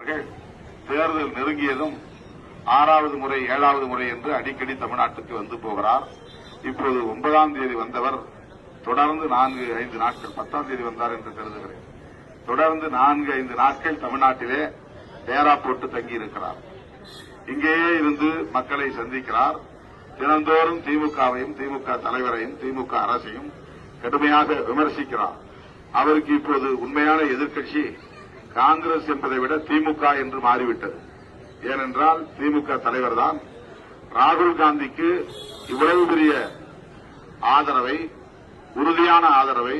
அவர்கள் தேர்தல் நெருங்கியதும் ஆறாவது முறை ஏழாவது முறை என்று அடிக்கடி தமிழ்நாட்டுக்கு வந்து போகிறார். இப்போது ஒன்பதாம் தேதி வந்தவர் தொடர்ந்து நான்கு ஐந்து நாட்கள் பத்தாம் தேதி வந்தார் என்று கருதுகிறேன். தொடர்ந்து நான்கு ஐந்து நாட்கள் தமிழ்நாட்டிலே டேரா போட்டு தங்கியிருக்கிறார். இங்கேயே இருந்து மக்களை சந்திக்கிறார். தினந்தோறும் திமுகவையும் திமுக தலைவரையும் திமுக அரசையும் கடுமையாக விமர்சிக்கிறார். அவருக்கு இப்போது உண்மையான எதிர்க்கட்சி காங்கிரஸ் என்பதை விட திமுக என்று மாறிவிட்டது. ஏனென்றால் திமுக தலைவர் தான் ராகுல் காந்திக்கு இவ்வளவு பெரிய ஆதரவை உறுதியான ஆதரவை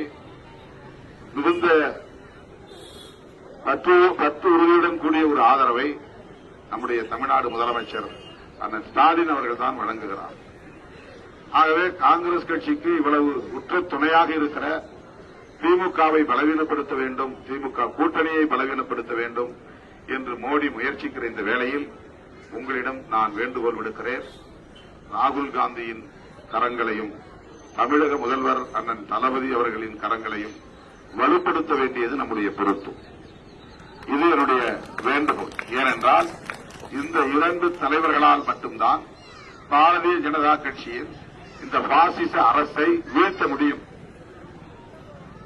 மிகுந்த பத்து பத்து உறுதியுடன் கூடிய ஒரு ஆதரவை நம்முடைய தமிழ்நாடு முதலமைச்சர் அண்ணன் ஸ்டாலின் அவர்கள் தான் வழங்குகிறார். ஆகவே காங்கிரஸ் கட்சிக்கு இவ்வளவு உற்ற துணையாக இருக்கிற திமுகவை பலவீனப்படுத்த வேண்டும் திமுக கூட்டணியை பலவீனப்படுத்த வேண்டும் என்று மோடி முயற்சிக்கிற இந்த வேளையில் உங்களிடம் நான் வேண்டுகோள் விடுக்கிறேன். ராகுல் காந்தியின் கரங்களையும் தமிழக முதல்வர் அண்ணன் தளபதி அவர்களின் கரங்களையும் வலுப்படுத்த வேண்டியது நம்முடைய பொறுப்பு. இது என்னுடைய வேண்டுகோள். ஏனென்றால் இந்த இரண்டு தலைவர்களால் மட்டும்தான் பாரதிய ஜனதா கட்சியின் இந்த பாசிச அரசை வீழ்த்த முடியும்.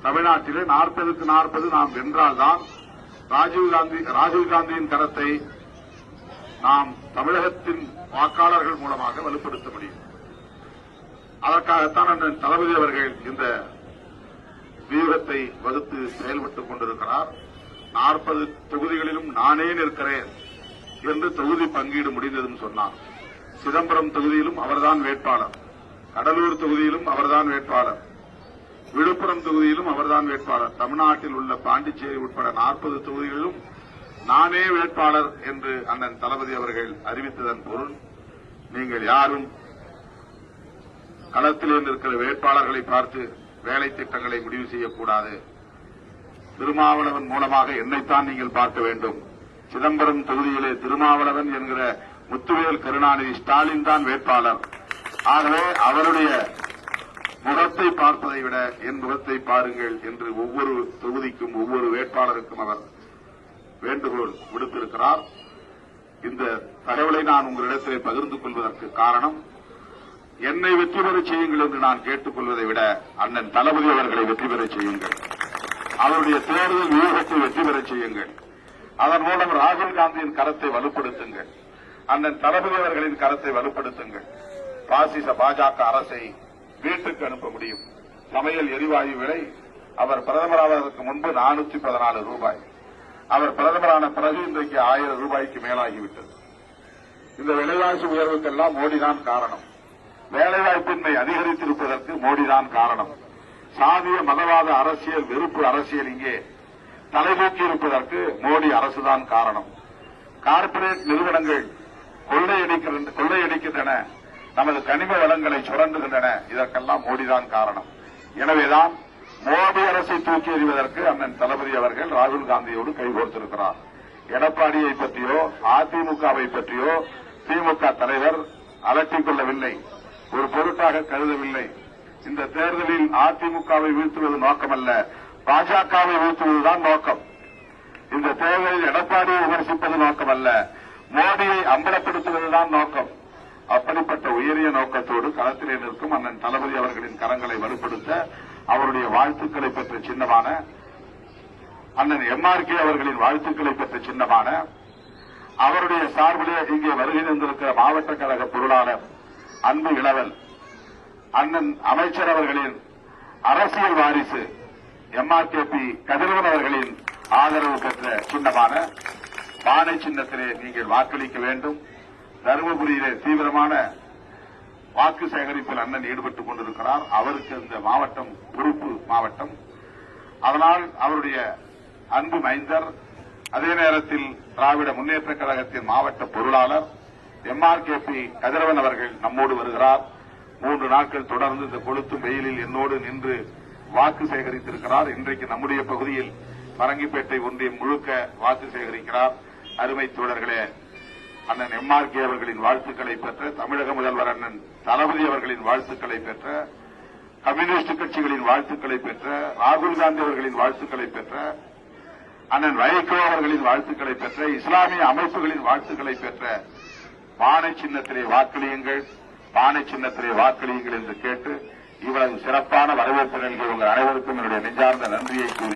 தமிழ்நாட்டிலே நாற்பதுக்கு நாற்பது நாம் வென்றால்தான் ராஜீவ்காந்தி ராகுல் காந்தியின் கரத்தை நாம் தமிழகத்தின் வாக்காளர்கள் மூலமாக வலுப்படுத்த முடியும். அதற்காகத்தான் அண்ணன் தளபதி அவர்கள் இந்த வியூகத்தை வகுத்து செயல்பட்டுக் கொண்டிருக்கிறார். நாற்பது தொகுதிகளிலும் நானே நிற்கிறேன் என்று தொகுதி பங்கீடு முடிந்ததும் சொன்னார். சிதம்பரம் தொகுதியிலும் அவர்தான் வேட்பாளர். கடலூர் தொகுதியிலும் அவர்தான் வேட்பாளர். விழுப்புரம் தொகுதியிலும் அவர்தான் வேட்பாளர். தமிழ்நாட்டில் உள்ள பாண்டிச்சேரி உட்பட நாற்பது தொகுதிகளிலும் நானே வேட்பாளர் என்று அண்ணன் தளபதி அவர்கள் அறிவித்ததன் பொருள் நீங்கள் யாரும் களத்திலே நிற்கிற வேட்பாளர்களை பார்த்து வேலை திட்டங்களை முடிவு செய்யக்கூடாது. திருமாவளவன் மூலமாக என்னைத்தான் நீங்கள் பார்க்க வேண்டும். சிதம்பரம் தொகுதியிலே திருமாவளவன் என்கிற முத்துவேல் கருணாநிதி ஸ்டாலின் தான் வேட்பாளர். ஆகவே அவருடைய முகத்தை பார்ப்பதை விட என் முகத்தை பாருங்கள் என்று ஒவ்வொரு தொகுதிக்கும் ஒவ்வொரு வேட்பாளருக்கும் அவர் வேண்டுகோள் விடுத்திருக்கிறார். இந்த தகவலை நான் உங்களிடத்திலே பகிர்ந்து கொள்வதற்கு காரணம் என்னை வெற்றி பெறச் செய்யுங்கள் என்று நான் கேட்டுக் கொள்வதை விட அண்ணன் தளபதி அவர்களை வெற்றி பெறச் செய்யுங்கள். அவருடைய தேர்தல் வியூகத்தை வெற்றி பெறச் செய்யுங்கள். அதன் மூலம் ராகுல் காந்தியின் கரத்தை வலுப்படுத்துங்கள். அண்ணன் தளபதி அவர்களின் கரத்தை வலுப்படுத்துங்கள். பாசிச பாஜக அரசை வீட்டுக்கு அனுப்ப முடியும். சமையல் எரிவாயு விலை அவர் பிரதமராவதற்கு முன்பு நானூற்றி பதினாலு ரூபாய். அவர் பிரதமரான பிறகு இன்றைக்கு ஆயிரம் ரூபாய்க்கு மேலாகிவிட்டது. இந்த விலைவாசி உயர்வுக்கெல்லாம் மோடிதான் காரணம். வேலைவாய்ப்பின்மை அதிகரித்திருப்பதற்கு மோடிதான் காரணம். சாதிய மதவாத அரசியல் வெறுப்பு அரசியல் இங்கே தலைதூக்கி இருப்பதற்கு மோடி அரசுதான் காரணம். கார்ப்பரேட் நிறுவனங்கள் கொள்ளையடிக்கின்றன. நமது கனிம வளங்களை சுரண்டுகின்றன. இதற்கெல்லாம் மோடிதான் காரணம். எனவேதான் மோடி அரசை தூக்கி எறிவதற்கு அண்ணன் தளபதி அவர்கள் ராகுல் காந்தியோடு கைகோர்த்திருக்கிறார் எடப்பாடியை பற்றியோ அதிமுகவை பற்றியோ திமுக தலைவர் அலட்டிக் கொள்ளவில்லை. ஒரு பொருட்டாக கருதவில்லை. இந்த தேர்தலில் அதிமுகவை வீழ்த்துவது நோக்கமல்ல. பாஜகவை வீழ்த்துவதுதான் நோக்கம். இந்த தேர்தலில் எடப்பாடியை விமர்சிப்பது நோக்கமல்ல. மோடியை அம்பலப்படுத்துவதுதான் நோக்கம். அப்படிப்பட்ட உயரிய நோக்கத்தோடு களத்திலே நிற்கும் அண்ணன் தளபதி அவர்களின் கரங்களை வலுப்படுத்த அவருடைய வாழ்த்துக்களை பெற்ற சின்னமான அண்ணன் எம்ஆர்கே அவர்களின் வாழ்த்துக்களை பெற்ற சின்னமான அவருடைய சார்பிலே இங்கே வருகை தந்திருக்கிற மாவட்ட கழக பொருளாளர் அன்பு இளவல் அண்ணன் அமைச்சர் அவர்களின் அரசியல் வாரிசு எம்ஆர்கேபி கதிரவன் அவர்களின் ஆதரவு பெற்ற சின்னமான பானை சின்னத்திலே நீங்கள் வாக்களிக்க வேண்டும். தருமபுரியிலே தீவிரமான வாக்கு சேகரிப்பில் அண்ணன் ஈடுபட்டுக் கொண்டிருக்கிறார். அவருக்கு இந்த மாவட்டம் பொறுப்பு மாவட்டம். அதனால் அவருடைய அன்பு மைந்தர் அதே நேரத்தில் திராவிட முன்னேற்ற கழகத்தின் மாவட்ட பொருளாளர் எம்ஆர்கேபி கதிரவன் அவர்கள் நம்மோடு வருகிறார். மூன்று நாட்கள் தொடர்ந்து இந்த கொளுத்தும் வெயிலில் என்னோடு நின்று வாக்கு சேகரித்திருக்கிறார். இன்றைக்கு நம்முடைய பகுதியில் பரங்கிப்பேட்டை ஒன்றியம் முழுக்க வாக்கு சேகரிக்கிறார். அருமை தோழர்களே அண்ணன் எம்ஆர்கே அவர்களின் வாழ்த்துக்களை பெற்ற தமிழக முதல்வர் அண்ணன் தளபதி அவர்களின் வாழ்த்துக்களை பெற்ற கம்யூனிஸ்ட் கட்சிகளின் வாழ்த்துக்களை பெற்ற ராகுல் காந்தி அவர்களின் வாழ்த்துக்களை பெற்ற அண்ணன் வைகோ அவர்களின் வாழ்த்துக்களை பெற்ற இஸ்லாமிய அமைப்புகளின் வாழ்த்துக்களை பெற்ற பானை சின்னத்திலே வாக்களியுங்கள் பானை சின்னத்திலே வாக்களியுங்கள் என்று கேட்டு இவ்வளவு சிறப்பான வரவேற்பு நல்கிய உங்கள் அனைவருக்கும் என்னுடைய நெஞ்சார்ந்த நன்றியை கூறி